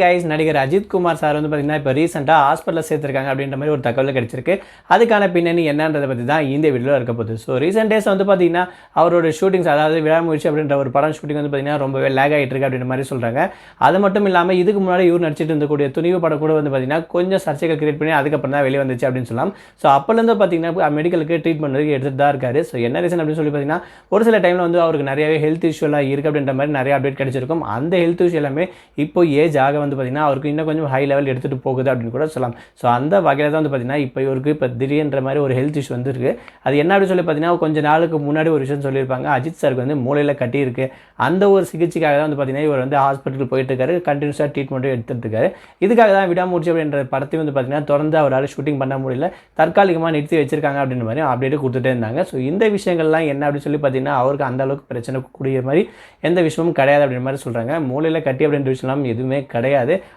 Guys நடிகர் Ajith Kumar sir வந்து பார்த்தீங்கன்னா இப்போ ரீசெண்டாக ஹாஸ்பிட்டலில் சேர்த்துருக்காங்க அப்படின்ற மாதிரி ஒரு தகவல் கிடச்சிருக்கு. அதுக்கான பின்னணி என்னன்றதை பற்றி தான் இந்த வீடியோவில் இருக்க போகுது. ஸோ ரீசெண்ட் டேஸ் வந்து பார்த்தீங்கன்னா அவரோட ஷூட்டிங்ஸ் அதாவது விடாமுயற்சி அப்படின்ற ஒரு படம் ஷூட்டிங் வந்து பார்த்தீங்கன்னா ரொம்பவே லேக் ஆகிட்டு இருக்கு அப்படின்ற மாதிரி சொல்கிறாங்க அது மட்டும் இல்லாமல் இதுக்கு முன்னாடி இவர் நடிச்சிட்டு இருந்தக்கூடிய துணிவு படம் கூட வந்து பார்த்தீங்கன்னா கொஞ்சம் சர்ச்சைகள் கிரியேட் பண்ணி அதுக்கப்புறம் தான் வெளியே வந்துச்சு அப்படின்னு சொல்லலாம். ஸோ அப்போலேருந்து பார்த்தீங்கன்னா மெடிக்கலுக்கு ட்ரீட்மெண்ட் வரைக்கும் எடுத்துகிட்டு தான் இருக்காரு. ஸோ என்ன ரீசன் அப்படின்னு சொல்லி பார்த்தீங்கன்னா ஒரு சில டைமில் வந்து அவருக்கு நிறையவே ஹெல்த் இஷ்யூலாம் இருக்குது அப்படின்ற மாதிரி நிறைய அப்டேட் கிடைச்சிருக்கும். அந்த ஹெல்த் இஷ்யூ எல்லாமே இப்போ ஏஜ் ஆக வந்து பார்த்தீங்கன்னா அவருக்கு இன்னும் கொஞ்சம் ஹை லெவல் எடுத்துகிட்டு போகுது அப்படின்னு கூட சொல்லலாம். ஸோ அந்த வகையில் தான் வந்து பார்த்தீங்கன்னா இப்போ இவருக்கு இப்போ திடீர்ன்ற மாதிரி ஒரு ஹெல்த் இஷ்யூ வந்துருக்கு. அது என்ன அப்படின்னு சொல்லி பார்த்தீங்கன்னா கொஞ்சம் நாளுக்கு முன்னாடி ஒரு விஷயம் சொல்லியிருப்பாங்க. அஜித் சாருக்கு வந்து மூளையில் கட்டியிருக்கு. அந்த ஒரு சிகிச்சைக்காக தான் வந்து பார்த்தீங்கன்னா இவர் வந்து ஹாஸ்பிட்டல் போயிட்டு இருக்காரு. கண்டினியூஸாக ட்ரீட்மெண்ட்டும் எடுத்துகிட்டு இருக்காரு. இதுக்காக தான் விடாமூர்ச்சி அப்படின்ற படத்தையும் வந்து பார்த்தீங்கன்னா தொடர்ந்து அவரால் ஷூட்டிங் பண்ண முடியல. தற்காலிகமாக நிறுத்தி வச்சிருக்காங்க அப்படின்ற மாதிரி அப்டேட்டு கொடுத்துட்டே இருந்தாங்க. ஸோ இந்த விஷயங்கள்லாம் என்ன அப்படின்னு சொல்லி பார்த்தீங்கன்னா அவருக்கு அந்த அளவுக்கு பிரச்சனை கூடிய மாதிரி எந்த விஷயமும் கிடையாது அப்படின்ற மாதிரி சொல்கிறாங்க மூளையில் கட்டி அப்படின்ற விஷயம்லாம் எதுவுமே கிடையாது.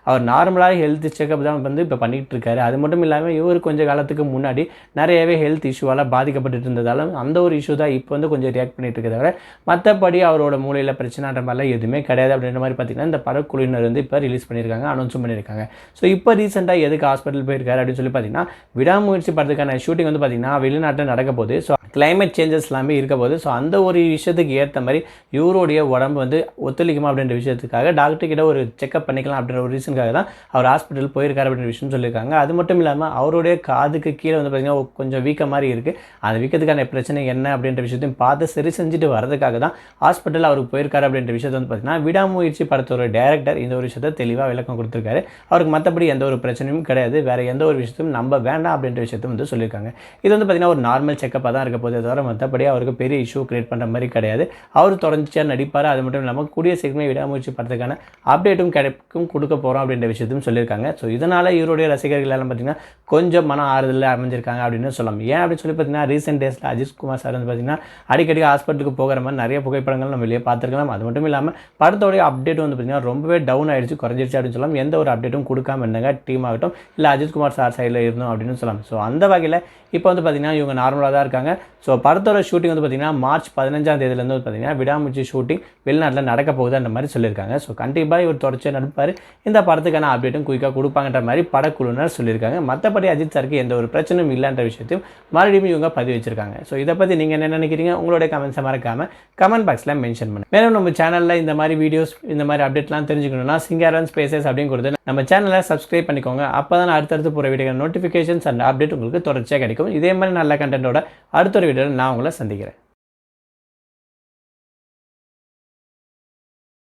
அவர் நார்மலாக ஹெல்த் செக்கப் தான் வந்து இப்போ பண்ணிகிட்டு இருக்காரு. அது மட்டும் இல்லாமல் இவர் கொஞ்சம் காலத்துக்கு முன்னாடி நிறையவே ஹெல்த் இஷ்யூவால் பாதிக்கப்பட்டு இருந்ததாலும் அந்த ஒரு இஷ்யூ தான் இப்போ வந்து கொஞ்சம் ரியாக்ட் பண்ணிட்டு இருக்க தவிர மற்றபடி அவரோட மூலையில் பிரச்சனைன்ற மாதிரிலாம் எதுவுமே கிடையாது. அப்படின்ற மாதிரி பார்த்தீங்கன்னா இந்த படக்குழுவினர் வந்து இப்போ ரிலீஸ் பண்ணியிருக்காங்க அனௌன்ஸும் பண்ணியிருக்காங்க. ஸோ இப்போ ரீசெண்டாக எதுக்கு ஹாஸ்பிட்டல் போயிருக்காரு அப்படின்னு சொல்லி பார்த்தீங்கன்னா விடாமுயற்சி படத்துக்கான ஷூட்டிங் வந்து பார்த்தீங்கன்னா வெளிநாட்டில் நடக்க போகுது. ஸோ கிளைமேட் சேஞ்சஸ் எல்லாமே இருக்க போது ஸோ அந்த ஒரு விஷயத்துக்கு ஏற்ற மாதிரி இவருடைய உடம்பு வந்து ஒத்துழைக்குமா அப்படின்ற விஷயத்துக்காக டாக்டர் கிட்ட ஒரு செக்அப் பண்ணிக்கலாம் அப்படின்ற ஒரு ரீசனுக்காக தான் அவர் ஹாஸ்பிட்டல் போயிருக்காரு அப்படின்ற விஷயம் சொல்லியிருக்காங்க. அது மட்டும் இல்லாமல் அவருடைய காதுக்கு கீழே வந்து பார்த்திங்கன்னா கொஞ்சம் வீக்க மாதிரி இருக்குது அந்த வீக்கத்துக்கான பிரச்சனை என்ன அப்படின்ற விஷயத்தையும் பார்த்து சரி செஞ்சுட்டு வரதுக்காக தான் ஹாஸ்பிட்டல் அவருக்கு போயிருக்காரு அப்படின்ற விஷயத்தை வந்து பார்த்திங்கன்னா விடாமுயற்சி படத்தோட டேரக்டர் இந்த ஒரு விஷயத்தை தெளிவாக விளக்கம் கொடுத்துருக்காரு. அவருக்கு மற்றபடி எந்த ஒரு பிரச்சனையும் கிடையாது. வேறு எந்த ஒரு விஷயத்தையும் நம்ப வேண்டாம் அப்படின்ற விஷயத்தையும் வந்து சொல்லியிருக்காங்க. இது வந்து பார்த்திங்கன்னா ஒரு நார்மல் செக்கப்பாக தான் இருக்க போதே தவிர மற்றபடி அவருக்கு பெரிய இஷ்யூ க்ரியேட் பண்ணுற மாதிரி கிடையாது. அவர் தொடர்ச்சியாக நடிப்பார். அது மட்டும் இல்லாமல் கூடிய சீக்கிரமே விடாமுயற்சி படத்துக்கான அப்டேட்டும் கிடைக்கும் கொடுக்க போகிறோம் அப்படின்ற விஷயத்தையும் சொல்லியிருக்காங்க. ஸோ இதனால் இவருடைய ரசிகர்கள் எல்லாம் பார்த்தீங்கன்னா கொஞ்சம் மன ஆறுதலில் அமைஞ்சிருக்காங்க அப்படின்னு சொல்லலாம். ஏன் அப்படின்னு சொல்லி பார்த்தீங்கன்னா ரீசெண்ட் டேஸில் அஜித் குமார் சார் வந்து பார்த்தீங்கன்னா அடிக்கடி ஹாஸ்பிட்டலுக்கு போகிற மாதிரி நிறைய புகைப்படங்கள் நம்ம வெளியே பார்த்துருக்கலாம். அது மட்டும் இல்லாமல் படத்தோடைய அப்டேட் வந்து பார்த்தீங்கன்னா ரொம்பவே டவுன் ஆகிடுச்சு குறைஞ்சிருச்சு அப்படின்னு சொல்லலாம். எந்த ஒரு அப்டேட்டும் கொடுக்காம இருந்தாங்க டீம் ஆகட்டும் இல்லை அஜித் குமார் சார் சைடில் இருந்தோம் அப்படின்னு சொல்லலாம். ஸோ அந்த வகையில் இப்போ வந்து பார்த்தீங்கன்னா இவங்க நார்மலாக தான் இருக்காங்க. ஸோ படத்தோட ஷூட்டிங் வந்து பார்த்தீங்கன்னா மார்ச் பதினஞ்சாம் தேதியிலேருந்து வந்து பார்த்தீங்கன்னா விடாமுச்சி ஷூட்டிங் வெளிநாட்டில் நடக்க போகுது அந்த மாதிரி சொல்லியிருக்காங்க. ஸோ கண்டிப்பாக இவர் தொடர்ச்சியாக நடப்பார். இந்த படத்துக்கான அப்டேட்டும் குயிக்காக கொடுப்பாங்கன்ற மாதிரி படக்குழுவினர் சொல்லியிருக்காங்க. மற்றபடி அஜித் சாருக்கு எந்த ஒரு பிரச்சனையும் இல்லைன்ற விஷயத்தையும் மறுபடியும் இவங்க பதிவு வச்சிருக்காங்க. ஸோ இதை பற்றி நீங்கள் என்ன நினைக்கிறீங்க? உங்களுடைய கமெண்ட்ஸை மறக்காமல் கமெண்ட் பாக்ஸில் மென்ஷன் பண்ணுங்க. மேலும் நம்ம சேனலில் இந்த மாதிரி வீடியோஸ் இந்த மாதிரி அப்டேட்லாம் தெரிஞ்சுக்கணும்னா சிங்காரன் ஸ்பேசஸ் அப்படின்னு கொடுத்து நம்ம சேனலை சப்ஸ்கிரைப் பண்ணிக்கோங்க. அப்போ தான் அடுத்தடுத்து போகிற வீடியோ நோட்டிஃபிகேஷன்ஸ் அண்ட் அப்டேட் உங்களுக்கு தொடர்ச்சியாக கிடைக்கும். இதே மாதிரி நல்ல கண்டென்ட்டோட அடுத்த ஒரு வீடியோவில் நான் உங்களை சந்திக்கிறேன்.